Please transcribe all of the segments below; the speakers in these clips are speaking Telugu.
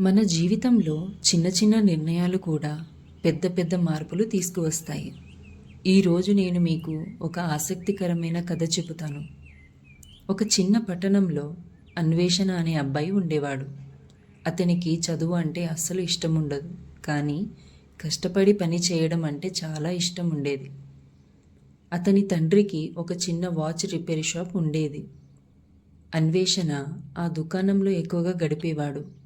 మన జీవితంలో చిన్న చిన్న నిర్ణయాలు కూడా పెద్ద పెద్ద మార్పులు తీసుకువస్తాయి. ఈరోజు నేను మీకు ఒక ఆసక్తికరమైన కథ చెబుతాను. ఒక చిన్న పట్టణంలో అన్వేషణ అనే అబ్బాయి ఉండేవాడు. అతనికి చదువు అంటే అస్సలు ఇష్టం ఉండదు కానీ కష్టపడి పని చేయడం అంటే చాలా ఇష్టం ఉండేది అతని తండ్రికి ఒక చిన్న వాచ్ రిపేర్ షాప్ ఉండేది. అన్వేషణ ఆ దుకాణంలో ఎక్కువగా గడిపేవాడు.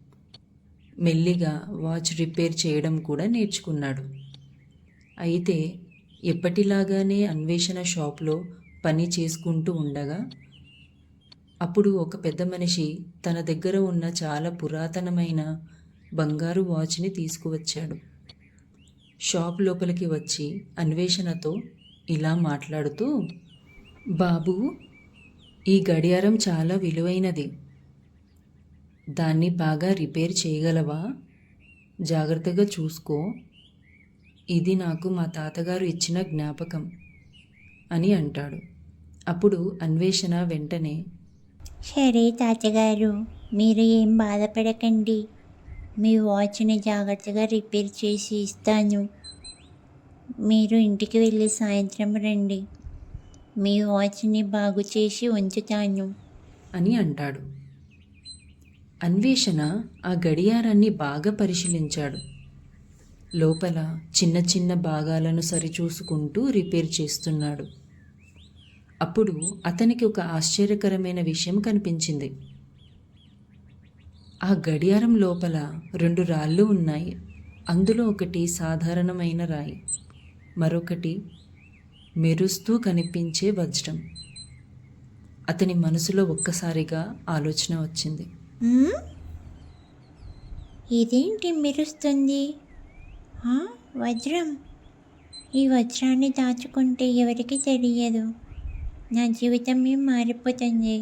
మెల్లిగా వాచ్ రిపేర్ చేయడం కూడా నేర్చుకున్నాడు. అయితే ఎప్పటిలాగానే అన్వేషణ షాప్లో పని చేసుకుంటూ ఉండగా అప్పుడు ఒక పెద్ద మనిషి తన దగ్గర ఉన్న చాలా పురాతనమైన బంగారు వాచ్ని తీసుకువచ్చాడు. షాప్ లోపలికి వచ్చి అన్వేషణతో ఇలా మాట్లాడుతూ బాబు ఈ గడియారం చాలా విలువైనది. దాన్ని బాగా రిపేర్ చేయగలవా? జాగ్రత్తగా చూసుకో. ఇది నాకు మా తాతగారు ఇచ్చిన జ్ఞాపకం అని అంటాడు. అప్పుడు అన్వేషణ వెంటనే సరే తాతగారు మీరు ఏం బాధపడకండి. మీ వాచ్ని జాగ్రత్తగా రిపేర్ చేసి ఇస్తాను. మీరు ఇంటికి వెళ్ళి సాయంత్రం రండి. మీ వాచ్ని బాగు చేసి ఉంచుతాను. అని అంటాడు. అన్వేషణ ఆ గడియారాన్ని బాగా పరిశీలించాడు. లోపల చిన్న చిన్న భాగాలను సరిచూసుకుంటూ రిపేర్ చేస్తున్నాడు. అప్పుడు అతనికి ఒక ఆశ్చర్యకరమైన విషయం కనిపించింది. ఆ గడియారం లోపల రెండు రాళ్ళు ఉన్నాయి. అందులో ఒకటి సాధారణమైన రాయి మరొకటి మెరుస్తూ కనిపించే వజ్రం. అతని మనసులో ఒక్కసారిగా ఆలోచన వచ్చింది. ఇదేంటి మెరుస్తుంది? ఆ, వజ్రం. ఈ వజ్రాన్ని దాచుకుంటే ఎవరికి తెలియదు? నా జీవితమే మారిపోతుంది.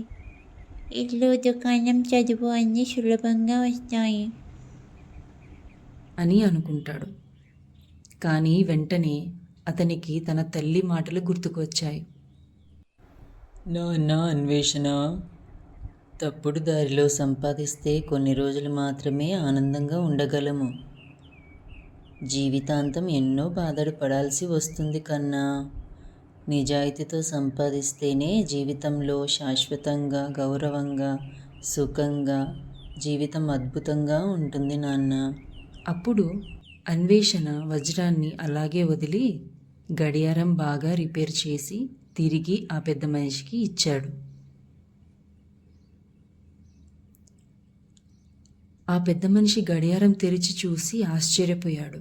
ఇల్లు దుకాణం చదువు అన్నీ సులభంగా వస్తాయి. అని అనుకుంటాడు. కానీ వెంటనే అతనికి తన తల్లి మాటలు గుర్తుకొచ్చాయి. నాన్న అన్వేషణ. తప్పుడు దారిలో సంపాదిస్తే కొన్ని రోజులు మాత్రమే ఆనందంగా ఉండగలము. జీవితాంతం ఎన్నో బాధలు పడాల్సి వస్తుంది కన్నా. నిజాయితీతో సంపాదిస్తేనే జీవితంలో శాశ్వతంగా గౌరవంగా సుఖంగా జీవితం అద్భుతంగా ఉంటుంది నాన్న. అప్పుడు అన్వేషణ వజ్రాన్ని అలాగే వదిలి గడియారం బాగా రిపేర్ చేసి తిరిగి ఆ పెద్ద మనిషికి ఇచ్చాడు. ఆ పెద్ద మనిషి గడియారం తెరిచి చూసి ఆశ్చర్యపోయాడు.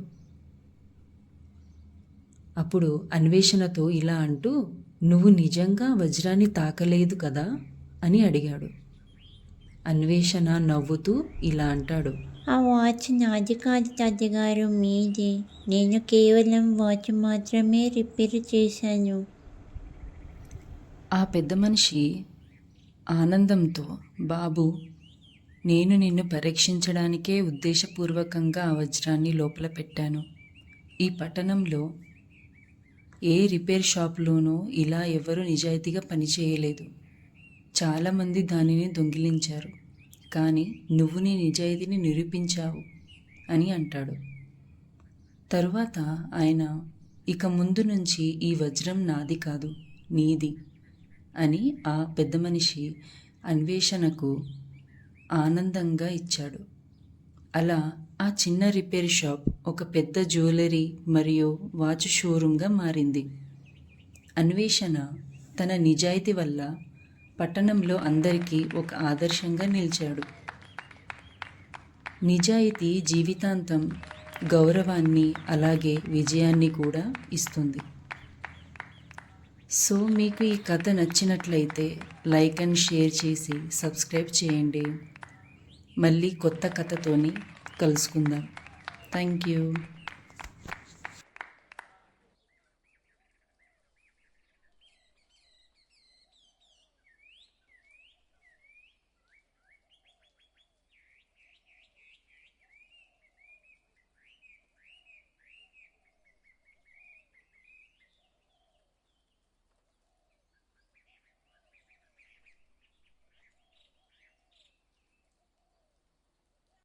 అప్పుడు అన్వేషణతో ఇలా అంటూ నువ్వు నిజంగా వజ్రాన్ని తాకలేదు కదా? అని అడిగాడు. అన్వేషణ నవ్వుతూ ఇలా అంటాడు. ఆ వాచ్ నాది కాదు తాతగారు మీది. నేను కేవలం వాచ్ మాత్రమే రిపేర్ చేశాను. ఆ పెద్ద మనిషి ఆనందంతో బాబు నేను నిన్ను పరీక్షించడానికే ఉద్దేశపూర్వకంగా ఆ వజ్రాన్ని లోపల పెట్టాను. ఈ పట్టణంలో ఏ రిపేర్ షాప్లోనూ ఇలా ఎవరు నిజాయితీగా పనిచేయలేదు చాలామంది దానిని దొంగిలించారు. కానీ నువ్వు నీ నిజాయితీని నిరూపించావు అని అంటాడు. తరువాత ఆయన ఇక ముందు నుంచి ఈ వజ్రం నాది కాదు నీది అని ఆ పెద్ద మనిషి అన్వేషణకు ఆనందంగా ఇచ్చాడు. అలా ఆ చిన్న రిపేర్ షాప్ ఒక పెద్ద జ్యువెలరీ మరియు వాచ్ షోరూంగా మారింది. అన్వేషణ తన నిజాయితీ వల్ల పట్టణంలో అందరికీ ఒక ఆదర్శంగా నిలిచాడు. నిజాయితీ జీవితాంతం గౌరవాన్ని అలాగే విజయాన్ని కూడా ఇస్తుంది. సో మీకు ఈ కథ నచ్చినట్లయితే లైక్ అండ్ షేర్ చేసి సబ్స్క్రైబ్ చేయండి. మళ్ళీ కొత్త కథతోని కలుసుకుందాం. Thank you.